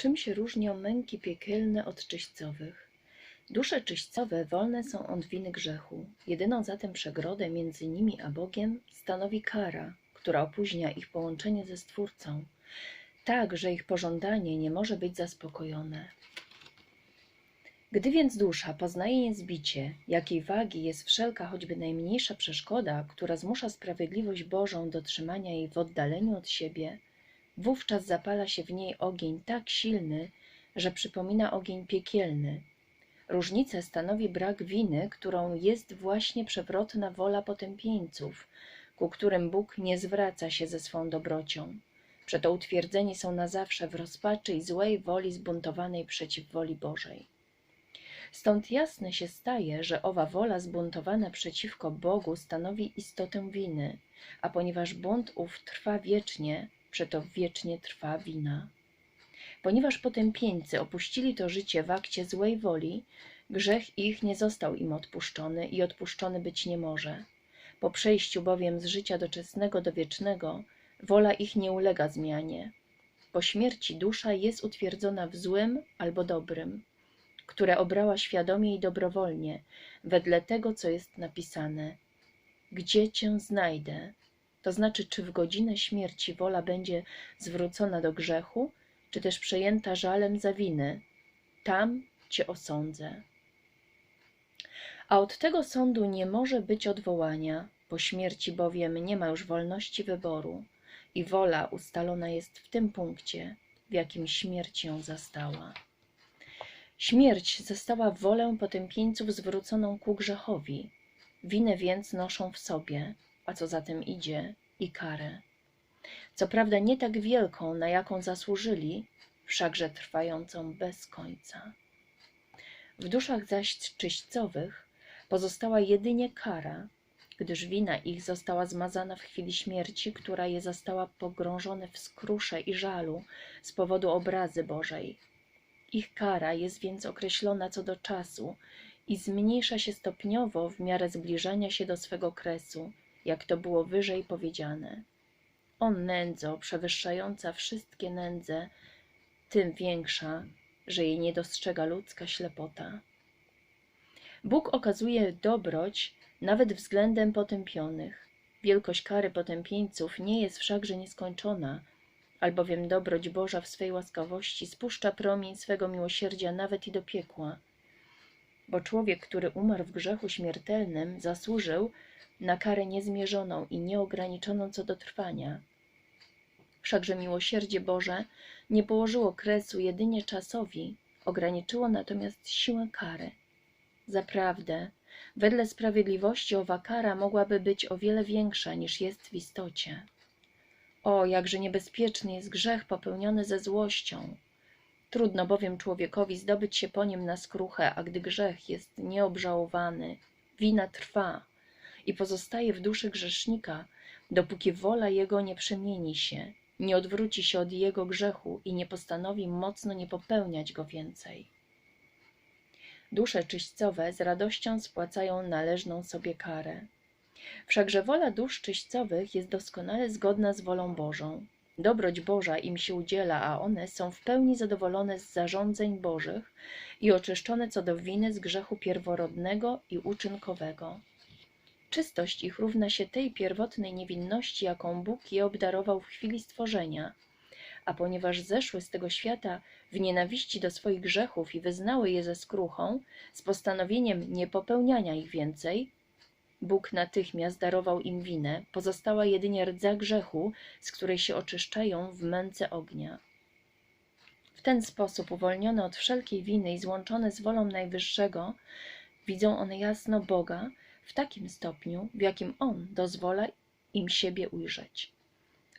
Czym się różnią męki piekielne od czyśćcowych? Dusze czyśćcowe wolne są od winy grzechu. Jedyną zatem przegrodę między nimi a Bogiem stanowi kara, która opóźnia ich połączenie ze Stwórcą, tak, że ich pożądanie nie może być zaspokojone. Gdy więc dusza poznaje niezbicie, jakiej wagi jest wszelka choćby najmniejsza przeszkoda, która zmusza sprawiedliwość Bożą do trzymania jej w oddaleniu od siebie, wówczas zapala się w niej ogień tak silny, że przypomina ogień piekielny. Różnicę stanowi brak winy, którą jest właśnie przewrotna wola potępieńców, ku którym Bóg nie zwraca się ze swą dobrocią. Przeto utwierdzeni są na zawsze w rozpaczy i złej woli zbuntowanej przeciw woli Bożej. Stąd jasne się staje, że owa wola zbuntowana przeciwko Bogu stanowi istotę winy, a ponieważ bunt ów trwa wiecznie, przeto wiecznie trwa wina. Ponieważ potępieńcy opuścili to życie w akcie złej woli, grzech ich nie został im odpuszczony i odpuszczony być nie może. Po przejściu bowiem z życia doczesnego do wiecznego, wola ich nie ulega zmianie. Po śmierci dusza jest utwierdzona w złym albo dobrym, które obrała świadomie i dobrowolnie, wedle tego, co jest napisane. Gdzie cię znajdę? To znaczy, czy w godzinę śmierci wola będzie zwrócona do grzechu, czy też przejęta żalem za winy. Tam cię osądzę. A od tego sądu nie może być odwołania, po śmierci bowiem nie ma już wolności wyboru i wola ustalona jest w tym punkcie, w jakim śmierć ją zastała. Śmierć zastała wolę potępieńców zwróconą ku grzechowi, winę więc noszą w sobie, a co za tym idzie, i karę. Co prawda nie tak wielką, na jaką zasłużyli, wszakże trwającą bez końca. W duszach zaś czyśćcowych pozostała jedynie kara, gdyż wina ich została zmazana w chwili śmierci, która je zastała pogrążone w skrusze i żalu z powodu obrazy Bożej. Ich kara jest więc określona co do czasu i zmniejsza się stopniowo w miarę zbliżania się do swego kresu, jak to było wyżej powiedziane. On nędzo, przewyższająca wszystkie nędze, tym większa, że jej nie dostrzega ludzka ślepota. Bóg okazuje dobroć nawet względem potępionych. Wielkość kary potępieńców nie jest wszakże nieskończona, albowiem dobroć Boża w swej łaskawości spuszcza promień swego miłosierdzia nawet i do piekła. Bo człowiek, który umarł w grzechu śmiertelnym, zasłużył na karę niezmierzoną i nieograniczoną co do trwania. Wszakże miłosierdzie Boże nie położyło kresu jedynie czasowi, ograniczyło natomiast siłę kary. Zaprawdę, wedle sprawiedliwości owa kara mogłaby być o wiele większa niż jest w istocie. O, jakże niebezpieczny jest grzech popełniony ze złością. Trudno bowiem człowiekowi zdobyć się po nim na skruchę, a gdy grzech jest nieobżałowany, wina trwa i pozostaje w duszy grzesznika, dopóki wola jego nie przemieni się, nie odwróci się od jego grzechu i nie postanowi mocno nie popełniać go więcej. Dusze czyśćcowe z radością spłacają należną sobie karę. Wszakże wola dusz czyśćcowych jest doskonale zgodna z wolą Bożą. Dobroć Boża im się udziela, a one są w pełni zadowolone z zarządzeń Bożych i oczyszczone co do winy z grzechu pierworodnego i uczynkowego. Czystość ich równa się tej pierwotnej niewinności, jaką Bóg je obdarował w chwili stworzenia. A ponieważ zeszły z tego świata w nienawiści do swoich grzechów i wyznały je ze skruchą, z postanowieniem niepopełniania ich więcej, Bóg natychmiast darował im winę, pozostała jedynie rdza grzechu, z której się oczyszczają w męce ognia. W ten sposób, uwolnione od wszelkiej winy i złączone z wolą Najwyższego, widzą one jasno Boga w takim stopniu, w jakim On dozwala im siebie ujrzeć.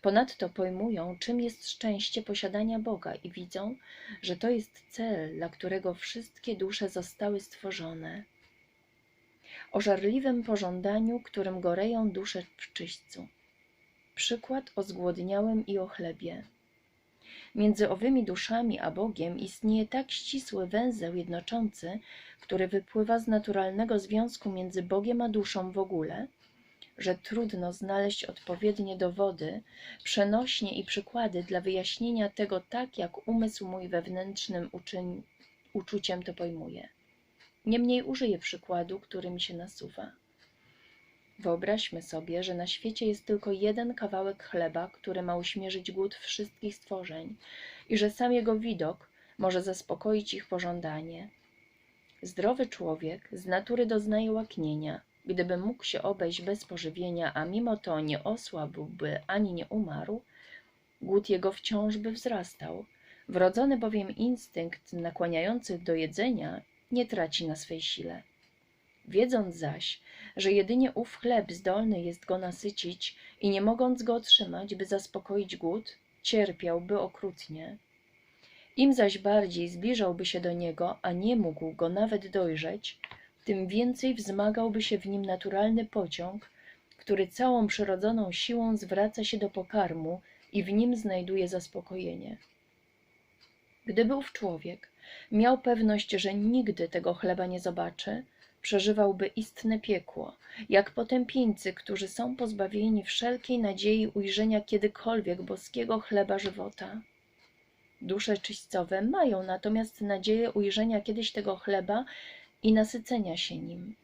Ponadto pojmują, czym jest szczęście posiadania Boga i widzą, że to jest cel, dla którego wszystkie dusze zostały stworzone. O żarliwym pożądaniu, którym goreją dusze w czyśćcu. Przykład o zgłodniałym i o chlebie. Między owymi duszami a Bogiem istnieje tak ścisły węzeł jednoczący, który wypływa z naturalnego związku między Bogiem a duszą w ogóle, że trudno znaleźć odpowiednie dowody, przenośnie i przykłady dla wyjaśnienia tego tak, jak umysł mój wewnętrznym uczyn, uczuciem to pojmuje. Niemniej użyję przykładu, który mi się nasuwa. Wyobraźmy sobie, że na świecie jest tylko jeden kawałek chleba, który ma uśmierzyć głód wszystkich stworzeń i że sam jego widok może zaspokoić ich pożądanie. Zdrowy człowiek z natury doznaje łaknienia. Gdyby mógł się obejść bez pożywienia, a mimo to nie osłabłby ani nie umarł, głód jego wciąż by wzrastał. Wrodzony bowiem instynkt nakłaniający do jedzenia nie traci na swej sile. Wiedząc zaś, że jedynie ów chleb zdolny jest go nasycić i nie mogąc go otrzymać, by zaspokoić głód, cierpiałby okrutnie. Im zaś bardziej zbliżałby się do niego, a nie mógł go nawet dojrzeć, tym więcej wzmagałby się w nim naturalny pociąg, który całą przyrodzoną siłą zwraca się do pokarmu i w nim znajduje zaspokojenie. Gdyby ów człowiek miał pewność, że nigdy tego chleba nie zobaczy, przeżywałby istne piekło, jak potępieńcy, którzy są pozbawieni wszelkiej nadziei ujrzenia kiedykolwiek boskiego chleba żywota. Dusze czyścowe mają natomiast nadzieję ujrzenia kiedyś tego chleba i nasycenia się nim.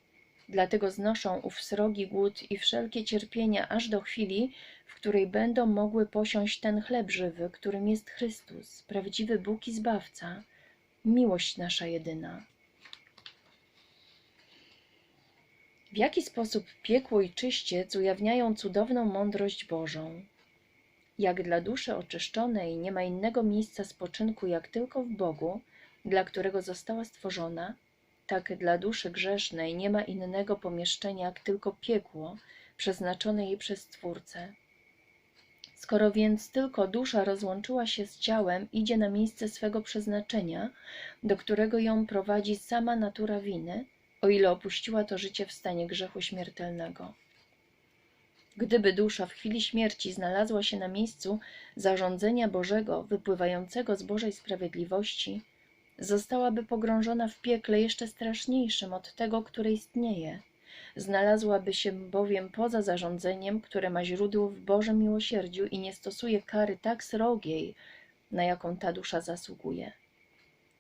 Dlatego znoszą ów srogi głód i wszelkie cierpienia aż do chwili, w której będą mogły posiąść ten chleb żywy, którym jest Chrystus, prawdziwy Bóg i Zbawca, miłość nasza jedyna. W jaki sposób piekło i czyściec ujawniają cudowną mądrość Bożą? Jak dla duszy oczyszczonej nie ma innego miejsca spoczynku jak tylko w Bogu, dla którego została stworzona, tak dla duszy grzesznej nie ma innego pomieszczenia jak tylko piekło, przeznaczone jej przez Stwórcę. Skoro więc tylko dusza rozłączyła się z ciałem, idzie na miejsce swego przeznaczenia, do którego ją prowadzi sama natura winy, o ile opuściła to życie w stanie grzechu śmiertelnego. Gdyby dusza w chwili śmierci znalazła się na miejscu zarządzenia Bożego wypływającego z Bożej sprawiedliwości, zostałaby pogrążona w piekle jeszcze straszniejszym od tego, które istnieje. Znalazłaby się bowiem poza zarządzeniem, które ma źródło w Bożym miłosierdziu i nie stosuje kary tak srogiej, na jaką ta dusza zasługuje.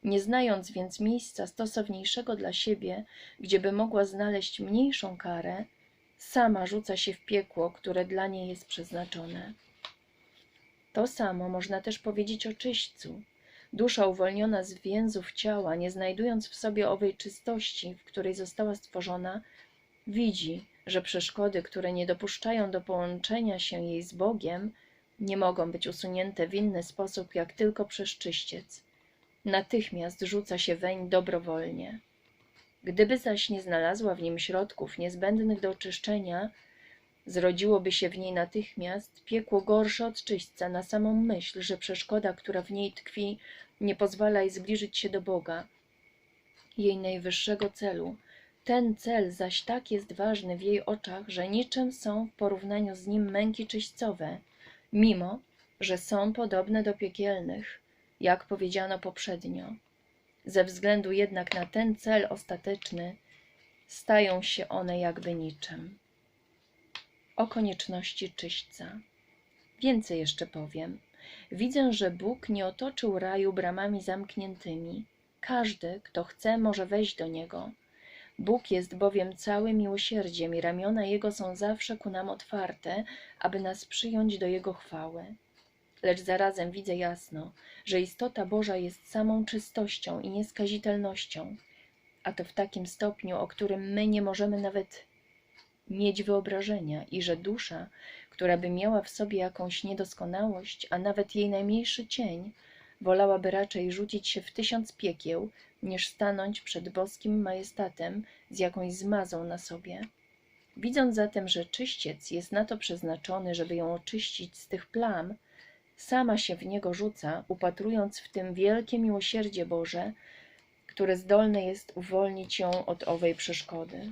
Nie znając więc miejsca stosowniejszego dla siebie, gdzieby mogła znaleźć mniejszą karę, sama rzuca się w piekło, które dla niej jest przeznaczone. To samo można też powiedzieć o czyśćcu. Dusza uwolniona z więzów ciała, nie znajdując w sobie owej czystości, w której została stworzona, widzi, że przeszkody, które nie dopuszczają do połączenia się jej z Bogiem, nie mogą być usunięte w inny sposób, jak tylko przez czyściec. Natychmiast rzuca się weń dobrowolnie. Gdyby zaś nie znalazła w nim środków niezbędnych do oczyszczenia, zrodziłoby się w niej natychmiast piekło gorsze od czyśćca na samą myśl, że przeszkoda, która w niej tkwi, nie pozwala jej zbliżyć się do Boga, jej najwyższego celu. Ten cel zaś tak jest ważny w jej oczach, że niczym są w porównaniu z nim męki czyśćcowe, mimo że są podobne do piekielnych, jak powiedziano poprzednio. Ze względu jednak na ten cel ostateczny, stają się one jakby niczym. O konieczności czyśćca. Więcej jeszcze powiem. Widzę, że Bóg nie otoczył raju bramami zamkniętymi. Każdy, kto chce, może wejść do niego. Bóg jest bowiem całym miłosierdziem i ramiona Jego są zawsze ku nam otwarte, aby nas przyjąć do Jego chwały. Lecz zarazem widzę jasno, że istota Boża jest samą czystością i nieskazitelnością, a to w takim stopniu, o którym my nie możemy nawet mieć wyobrażenia, i że dusza, która by miała w sobie jakąś niedoskonałość, a nawet jej najmniejszy cień, wolałaby raczej rzucić się w tysiąc piekieł, niż stanąć przed boskim majestatem z jakąś zmazą na sobie. Widząc zatem, że czyściec jest na to przeznaczony, żeby ją oczyścić z tych plam, sama się w niego rzuca, upatrując w tym wielkie miłosierdzie Boże, które zdolne jest uwolnić ją od owej przeszkody.